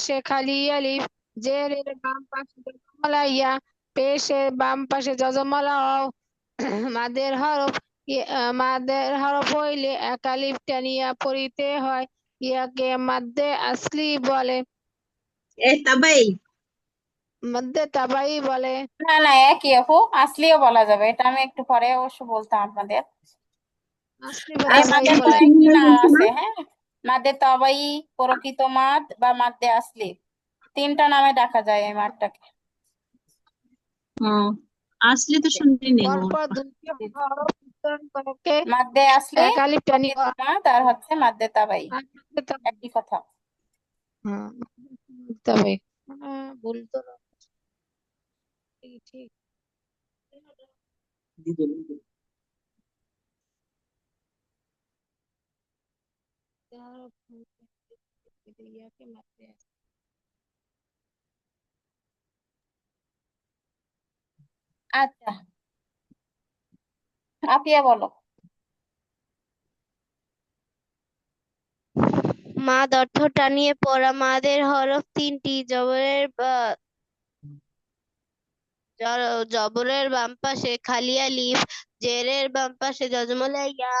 পাশে খালি আলিফ জেরের বাম পাশে যজমলা ইয়া পেশের বাম পাশে যজমলা অও মাদের হরফ মাদের হরফ হইলে এক আলিফ টানিয়া পড়িতে হয়। ইয়াকে মাদ্দে আসলি বলে। এ তাবাই। মাদ্দে তাবাই বলে। না না একই আপু আসলিও বলা যাবে। এটা আমি একটু পরে অবশ্য বলতাম আপনাদের। আসলি বলে হ্যাঁ? মাদ্দে তাবাই প্রকৃত মাদ বা মাদ্দে আসলি। তিনটা নামে ডাকা যায় এই মাঠটাকে আসলে তো শুনিনি আসলি প্রকৃত মাদ আর হচ্ছে আর একই কথা। তবে ভুল তো না। মাদ্দে আসলি। আচ্ছা আপিয়া বলো মাদ অর্থ টানিয়ে পড়া মাদের হরফ তিনটি জবরের বা জবরের বাম পাশে খালি আলিফ জেরের বাম পাশে যজমলা ইয়া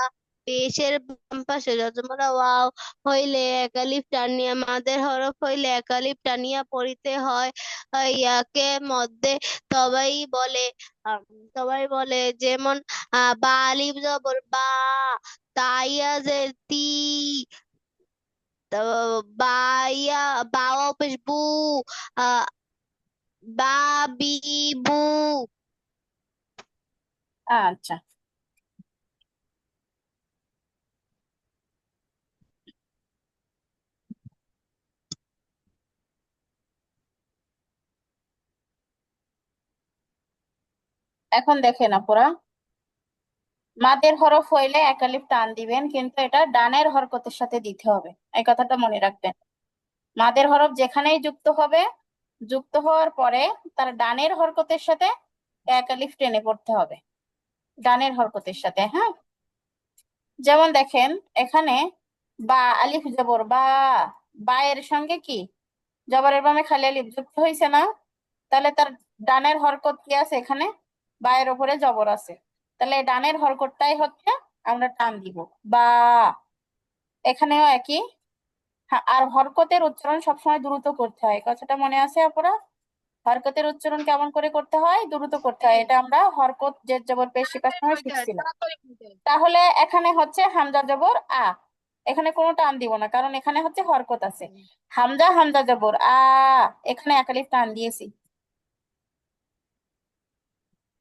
পেশের বাম পাশে যজমলা ওয়াও হইলে এক আলিফ টানিয়া মাদের হরফ হইলে এক আলিফ টানিয়া পড়িতে হয় ইয়াকে মধ্যে সবাই বলে সবাই বলে যেমন বা আলিফ জবর বা তাইয়া জের তি বায়া বাও পেশ বু আহ, বা বি বু। আচ্ছা। এখন দেখেন আপুরা, মাদের হরফ হইলে এক আলিফ টান দিবেন, কিন্তু এটা ডানের হরকতের সাথে দিতে হবে। এই কথাটা মনে রাখবেন। মাদের হরফ যেখানেই যুক্ত হবে, যুক্ত হওয়ার পরে তার ডানের হরকতের সাথে এক আলিফ টেনে পড়তে হবে। ডানের হরকতের সাথে হ্যাঁ? যেমন দেখেন, এখানে বা আলিফ জবর, বা বা এর সঙ্গে কি? জবরের বামে খালি আলিফ যুক্ত হয়েছে না? তাহলে তার ডানের হরকত কি আছে এখানে? বা এর উপরে জবর আছে। তাহলে ডানের হরকতটাই হচ্ছে আমরা টান দিব। বা এখানেও একই। হ্যাঁ, আর হরকতের উচ্চারণ সবসময় দ্রুত করতে হয়। কথাটা মনে আছে আপুরা? হরকতের উচ্চারণ কেমন করে করতে হয়? দ্রুত করতে হয়। এটা আমরা হরকত যে জবর পেশ শেখার সময় শিখছিলাম। তাহলে এখানে হচ্ছে হামজা জবর আ। এখানে কোনো টান দিব না কারণ এখানে হচ্ছে হরকত আছে। হামজা হামজা জবর আ। এখানে এক আলিফ টান দিয়েছি।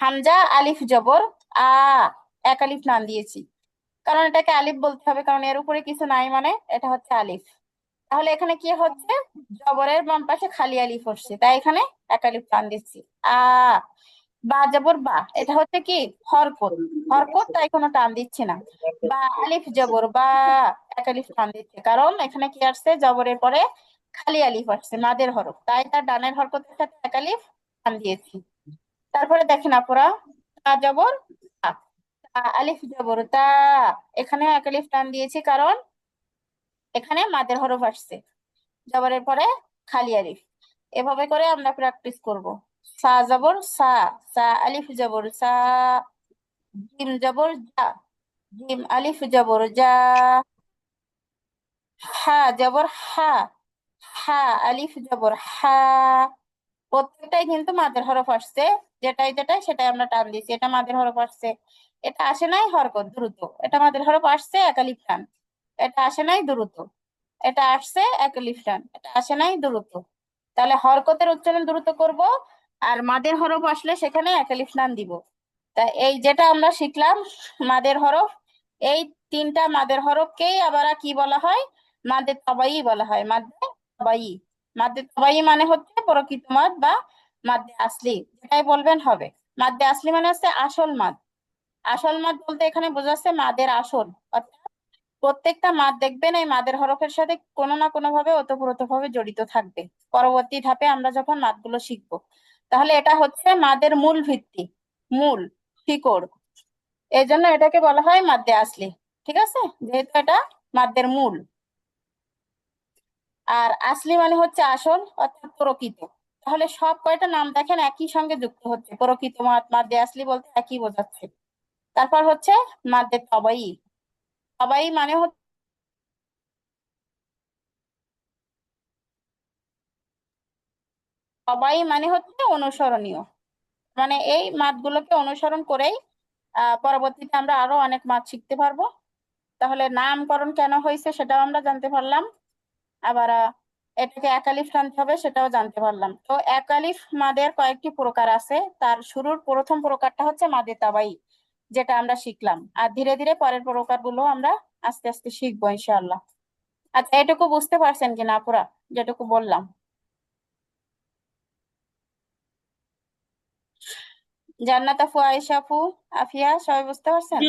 হামজা, আলিফ, জবর, আ, এক আলিফ টান দিয়েছি। কারণ এটাকে আলিফ বলতে হবে, কারণ এর উপরে কিছু নাই মানে এটা হচ্ছে আলিফ। তাহলে এখানে কি হচ্ছে? জবরের বাম পাশে খালি আলিফ হচ্ছে তাই এখানে এক আলিফ টান দিচ্ছি। আ, বা, জবর, বা, এটা হচ্ছে কি? হরকত। হরকত তাই কোনো টান দিচ্ছি না। বা, আলিফ, জবর, বা, এক আলিফ টান দিচ্ছে। কারণ এখানে কি আসছে? জবরের পরে খালি আলিফ আসছে, মাদের হরফ। তাই তার ডানের হরকতের সাথে এক আলিফ টান দিয়েছি। তারপরে দেখেন আপুরা, তা জবর আলিফ জবর, তা। এখানে এক আলিফ টান দিয়েছি কারণ এখানে মাদের হরফ আসছে। জবরের পরে খালি আলিফ। এভাবে করে আমরা প্র্যাকটিস করব। সা জবর, সা। সা আলিফ জবর, সা। জিম জবর, জা। জিম আলিফ জবর, জা। হা জবর, হা। হা আলিফ জবর, হা। প্রত্যেকটাই কিন্তু মাদের হরফ আসছে। যেটাই যেটাই সেটাই আমরা টান দিয়েছি। এটা মাদের হরফ আসছে। এটা আসে নাই হরকত, দ্রুত। এটা মাদের হরফ আসছে একালিফ টান। এটা আসে নাই দ্রুত। এটা আসছে একালিফ টান। এটা আসে নাই দ্রুত। তাহলে হরকতের উচ্চারণ দ্রুত করব আর মাদের হরফ আসলে সেখানে একালিফ টান দিব। তা এই যেটা আমরা শিখলাম মাদের হরফ, এই তিনটা মাদের হরফকেই আবার কি বলা হয়? মাদে তবাই বলা হয়। মাদে তবাই মাদে তবাই মানে হচ্ছে প্রকৃত মাদ বা মাদে আসলি, যেটাই বলবেন হবে। মাদে আসলি মানে হচ্ছে আসল মাদ। আসল মাদ বলতে এখানে বোঝাচ্ছে মাদের আসল। অর্থাৎ প্রত্যেকটা মাদ দেখবেন এই মাদের হরফের সাথে কোনো না কোনো ভাবে ওতপ্রোত ভাবে জড়িত থাকবে। পরবর্তী ধাপে আমরা যখন মাদগুলো শিখব। তাহলে এটা হচ্ছে মাদের মূল ভিত্তি, মূল শিকড়। এই জন্য এটাকে বলা হয় মাদ্দে আসলি, ঠিক আছে? যেহেতু এটা মাদ্দের মূল। আর আসলি মানে হচ্ছে আসল, অর্থাৎ প্রকৃত। তাহলে সব কয়টা নাম দেখেন একই সঙ্গে যুক্ত হচ্ছে। প্রকৃত মাদ মাদ্দে আসলি বলতে একই বোঝাচ্ছে। তারপর হচ্ছে মাদ্দে তবাই। তবাই মানে হচ্ছে তবাই মানে হচ্ছে অনুসরণীয়। মানে এই মাদগুলোকে অনুসরণ করেই পরবর্তীতে আমরা আরও অনেক মাত শিখতে পারব। তাহলে নামকরণ কেন হয়েছে সেটাও আমরা জানতে পারলাম। আবার এটাকে একালিফ টানতে হবে সেটাও জানতে পারলাম। তো একালিফ মাদের কয়েকটি প্রকার আছে। তার শুরুর প্রথম প্রকারটা হচ্ছে মাদে তাবাই যেটা আমরা শিখলাম। আর ধীরে ধীরে পরের প্রকারগুলো আমরা আস্তে আস্তে শিখব ইনশাআল্লাহ। আচ্ছা এটুকু বুঝতে পারছেন কিনা আপুরা? যেটুকু বললাম। জান্নাত আপু আয়েশা আপু আফিয়া সবাই বুঝতে পারছেন?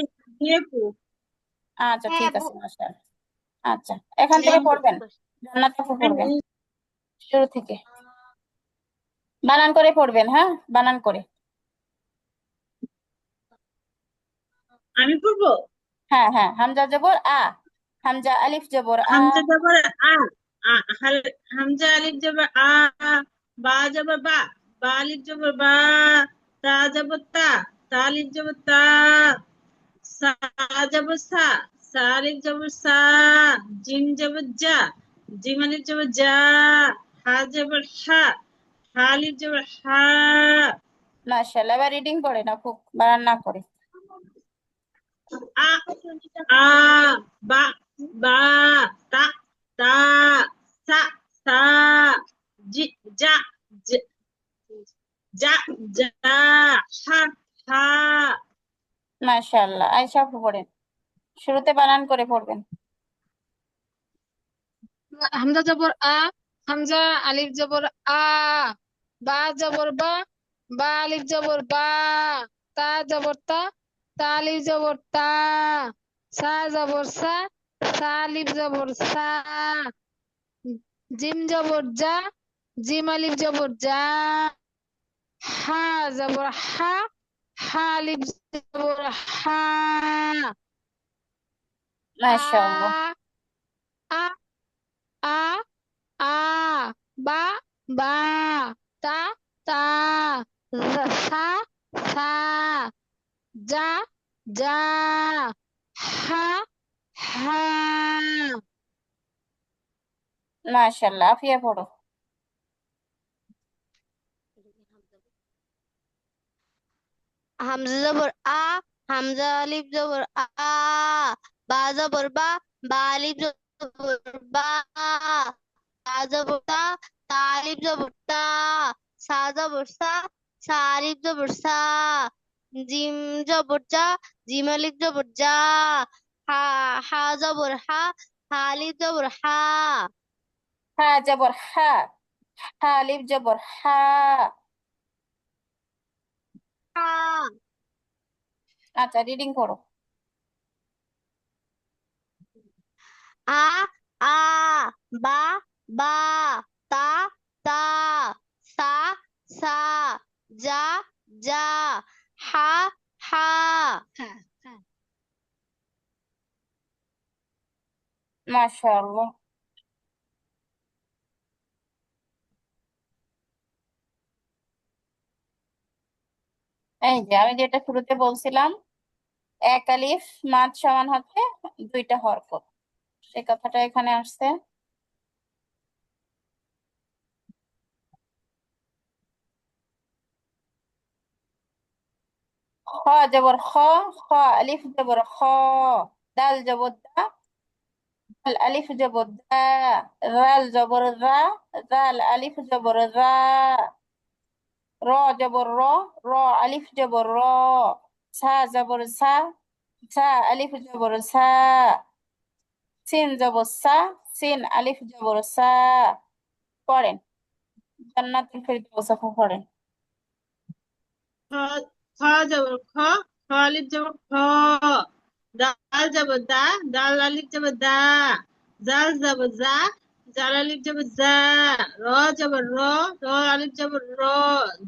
আচ্ছা হ্যাঁ ঠিক আছে আচ্ছা এখান থেকে পড়বেন। জান্নাত আপু পড়বেন শুরু থেকে। বানান করে পড়বেন হ্যাঁ? বানান করে। আমি পড়ব? হ্যাঁ হ্যাঁ। হামজা জবর আ। হামজা আলিফ জবর আ। হামজা জবর আ। হামজা আলিফ জবর আ। বা জবর বা। বা আলিফ জবর বা। তা জবর তা। তা আলিফ জবর তা। সা জবর সা। সা আলিফ জবর সা। জিম জবর জা। জিম আলিফ জবর জা হা জবর হা হা আলিফ জবর হা। মাশাআল্লাহ এবার রিডিং পড়েন আপু বানান না করে। আ আ বা বা তা তা সা সা জি যা যা যা হা হা মাশাআল্লাহ আয়েশা পড়েন। শুরুতে বানান করে পড়বেন। হামজা জবর আ হামজা আলিফ জবর আ বা জবর বা বা আলিফ জবর বা তা জবর তা তা আলিফ জবর তা সা জবর সা সা আলিফ জবর সা জিম জবর যা জিম আলিফ জবর যা হা জবর হা হা আলিফ জবর হা মাশাআল্লাহ আ আ আ বা বা তা তা রা- সা সা যা যা হা হা মাশাআল্লাহ আফিয়া পড়ো হামজা জবর আ হামজা আলিফ জবর আ বা জবর বা বা আলিফ জবর বা তা জবর তা তা আলিফ জবর তা সা জবর সা সা আলিফ জবর সা জিম জবর জা জিম আলিফ জবর হা হা জবর হা হা আলিফ জবর হা হা জবর হা। হা আলিফ জবর হা হা আচ্ছা রিডিং করো। আ আ বা বা। তা তা সা সা যা যা হা হা। মাশাআল্লাহ। এই যে আমি যেটা শুরুতে বলছিলাম এক আলিফ মাদ সমান হচ্ছে দুইটা হরফ। সেই কথাটা এখানে আসছে। খ জবর খ খ আলিফ জবর খ, দাল জবর দা, দাল আলিফ জবর দা, রাল জবর রা, রাল আলিফ জবর রা, র জবর র র আলিফ জবর র সা জবর সা সা আলিফ জবর সা সিন জবর সা সিন আলিফ জবর সা পড়েন। জান্নাতুল ফেরদৌস আপু পড়েন। খ জবর খ খ আলিফ জবর খ দাল জবর দা দাল আলিফ জবর দা জাল জবর জা জাল আলিফ জবর জা র জবর র র আলিফ জবর র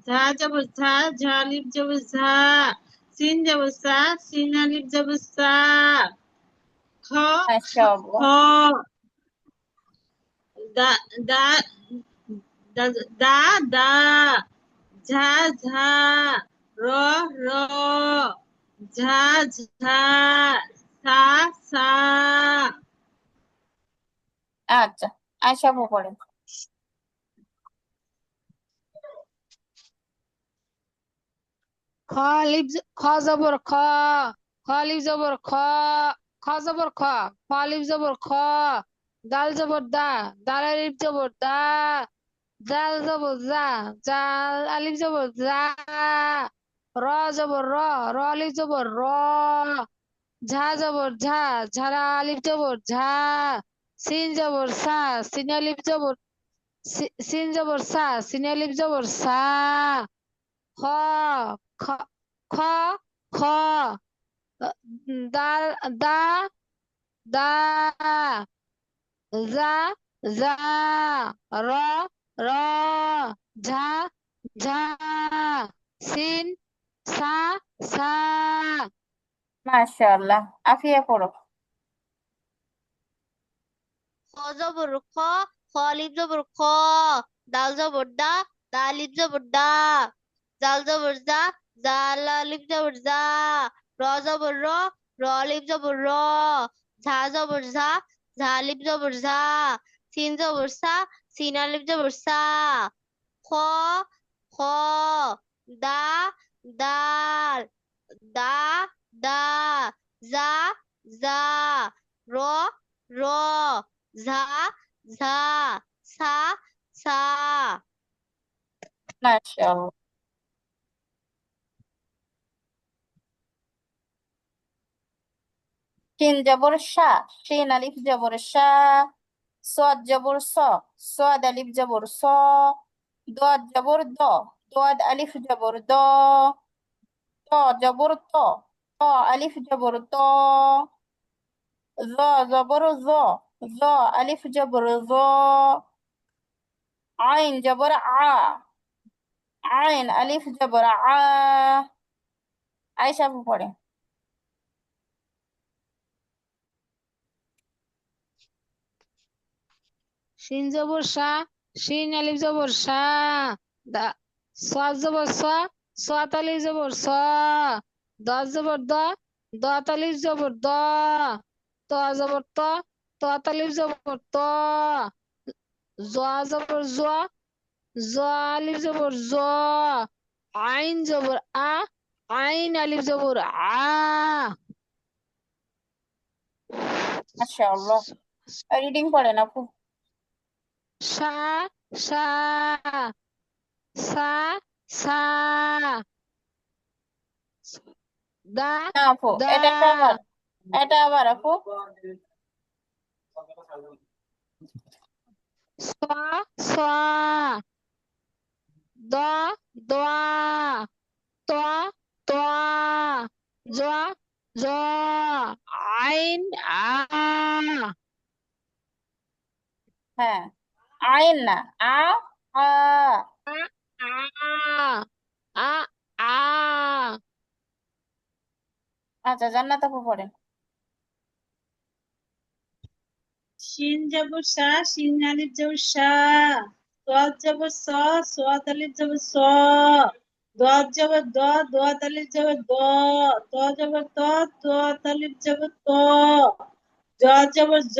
ঝা জবর ঝা ঝা আলিফ জবর ঝা সিন জবর সা সিন আলিফ জবর সা খ খ দা দা দা দা দা ঝা ঝা র র ঝা ঝা সা সা আচ্ছা আয়সা আপু পড়েন খ লিপ খ জবর খ খ লিপ জবর খ খ জবর খ খ লিপ জবর খ দাল জবর দা দাল আলিফ জবর দা জাল জবর জা জাল আলিফ জবর জা র জবর র র আলিফ জবর র, ঝা জবর ঝা ঝারা আলিফ জবর ঝা, সিন জবর সা, সিন আলিফ জবর সিন জবর সা, সিন আলিফ জবর সা খ খ খ খ দাল দা দা জা জা র র, ঝা ঝা, সিন সা সা। মাশাআল্লাহ আফিয়া পড়ো। খ জবর খ খ লিপ জবর খ। দাল জবর দা দাল লিপ জবর দা। জাল জবর জা জাল লিপ জবর জা। র জবর র র লিপ জবর র। ঝা জবর ঝা ঝা লিপ জবর ঝা। সিন জবর সা সিন লিপ জবর সা। খ খ দা দাল দা দা জা জা র র ঝা ঝা সা সা মাশাআল্লাহ শিন জবর শা শিন আলিফ জবর শা সদ জবর স সদ আলিফ জবর স দদ জবর দ দদ আলিফ জবর দ ত জবর ত ত আলিফ জবর ত জ জবর জ জ আলিফ জবর জ আইন জবর আ আইন আলিফ জবর আ আপু পড়ে শিন জবর সা শিন আলিফ জবর সা দা সাদ জবর সা সাত আলিফ জবর স দত জবর দ আলিফ জবর দ ত জবর ত আলিফ জবর ত জ জবর জ জ আলিফ জবর জ আইন জবর আ আইন আলিফ জবর আ। মাশাআল্লাহ। রিডিং পড়েন আপু সা সা। সা সা দা না আপু এটা একটা আবার এটা আবার আপু। সা সা দ দোয়া ত তোয়া জ জ আইন আ হ্যাঁ আইন না আ। আ আ আ আ আচ্ছা জান্নাত আপু পড়েন শিন জবর সা শিন আলিফ জবর সা সদ জবর স সদ আলিফ জবর স দদ জবর দ দদ আলিফ জবর দ ত জবর ত ত আলিফ জবর ত জ জবর জ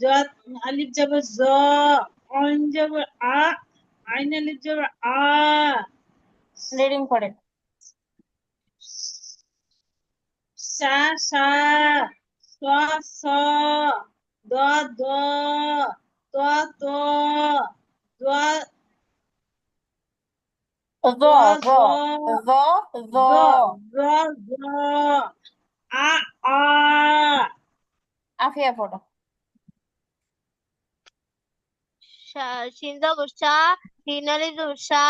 জ আলিফ জবর জ আইন জবর আ আলিফ জবর আ রিডিং পড়েন সা সা স স দ দ ত ত দ জ জ জ জ জ জ আ আ। আফিয়া পড়ো। সা- শিন জবর সা শিন আলিফ জবর সা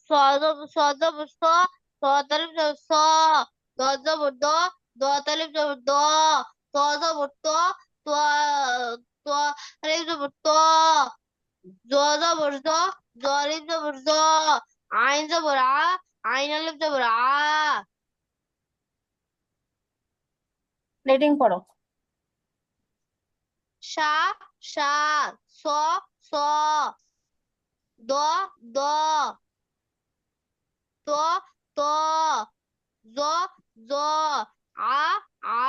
স জবর স জবর স স আলিফ জবর স দ জবর দ দ আলিফ জবর দ ত জবর ত ত ত আলিফ জবর ত জ জবর জ জ আলিফ জবর জ আইন জবর আ আইন আলিফ জবর আ রিডিং পড়ো সা সা স স দ দ ত ত জ জ আ আ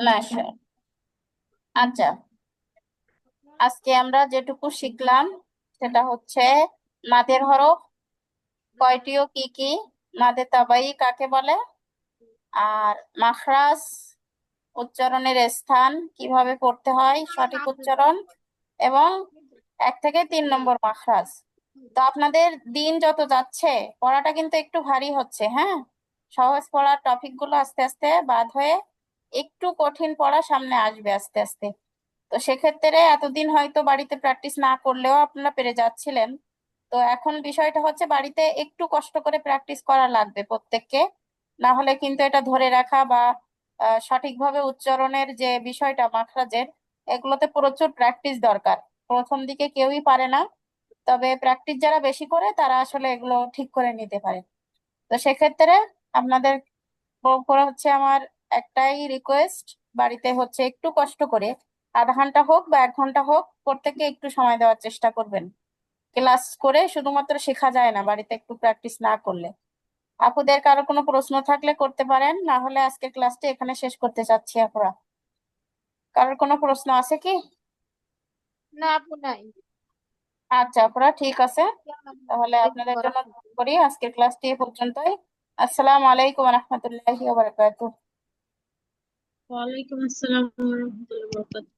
মাশা আচ্ছা। আজকে আমরা যেটুকু শিখলাম, সেটা হচ্ছে মাদের হরফ কয়টি ও কি কি মাদের তাবাই কাকে বলে, আর মাখরাজ উচ্চারণের স্থান কীভাবে পড়তে হয়, সঠিক উচ্চারণ, এবং এক থেকে তিন নম্বর মাখরাজ তো আপনাদের দিন যত যাচ্ছে, পড়াটা কিন্তু একটু ভারী হচ্ছে হ্যাঁ? সহজ পড়ার টপিকগুলো আস্তে আস্তে বাদ হয়ে একটু কঠিন পড়া সামনে আসবে আস্তে আস্তে। তো সেক্ষেত্রে এতদিন হয়তো বাড়িতে প্র্যাকটিস না করলেও আপনারা পেরে যাচ্ছিলেন। তো এখন বিষয়টা হচ্ছে বাড়িতে একটু কষ্ট করে প্র্যাকটিস করা লাগবে প্রত্যেককে। না হলে কিন্তু এটা ধরে রাখা বা সঠিকভাবে উচ্চারণের যে বিষয়টা মাখরাজের, এগুলোতে প্রচুর প্র্যাকটিস দরকার। প্রথম দিকে কেউই পারে না। তবে প্র্যাকটিস যারা বেশি করে, তারা আসলে এগুলো ঠিক করে নিতে পারে। তো সেক্ষেত্রে আপনাদের হচ্ছে আমার একটাই রিকোয়েস্ট বাড়িতে হচ্ছে একটু কষ্ট করে, আধা ঘণ্টা হোক বা এক ঘণ্টা হোক, প্রত্যেককে একটু সময় দেওয়ার চেষ্টা করবেন। ক্লাস করে শুধুমাত্র শেখা যায় না, বাড়িতে একটু প্র্যাকটিস না করলে। আপুদের কারও কোনো প্রশ্ন থাকলে করতে পারেন, না হলে আজকের ক্লাসটি এখানে শেষ করতে চাচ্ছি আপুরা। কারোর কোনো প্রশ্ন আছে কি? না, আপু নাই। আচ্ছা আপুরা, ঠিক আছে। তাহলে আপনাদের জন্য করি। আজকের ক্লাসটি এ পর্যন্তই। আসসালামু আলাইকুম রহমতুল্লাহি ওয়া বারাকাতুহু। ওয়ালাইকুম আসসালাম ওয়া রাহমাতুল্লাহি ওয়া বারাকাতুহু।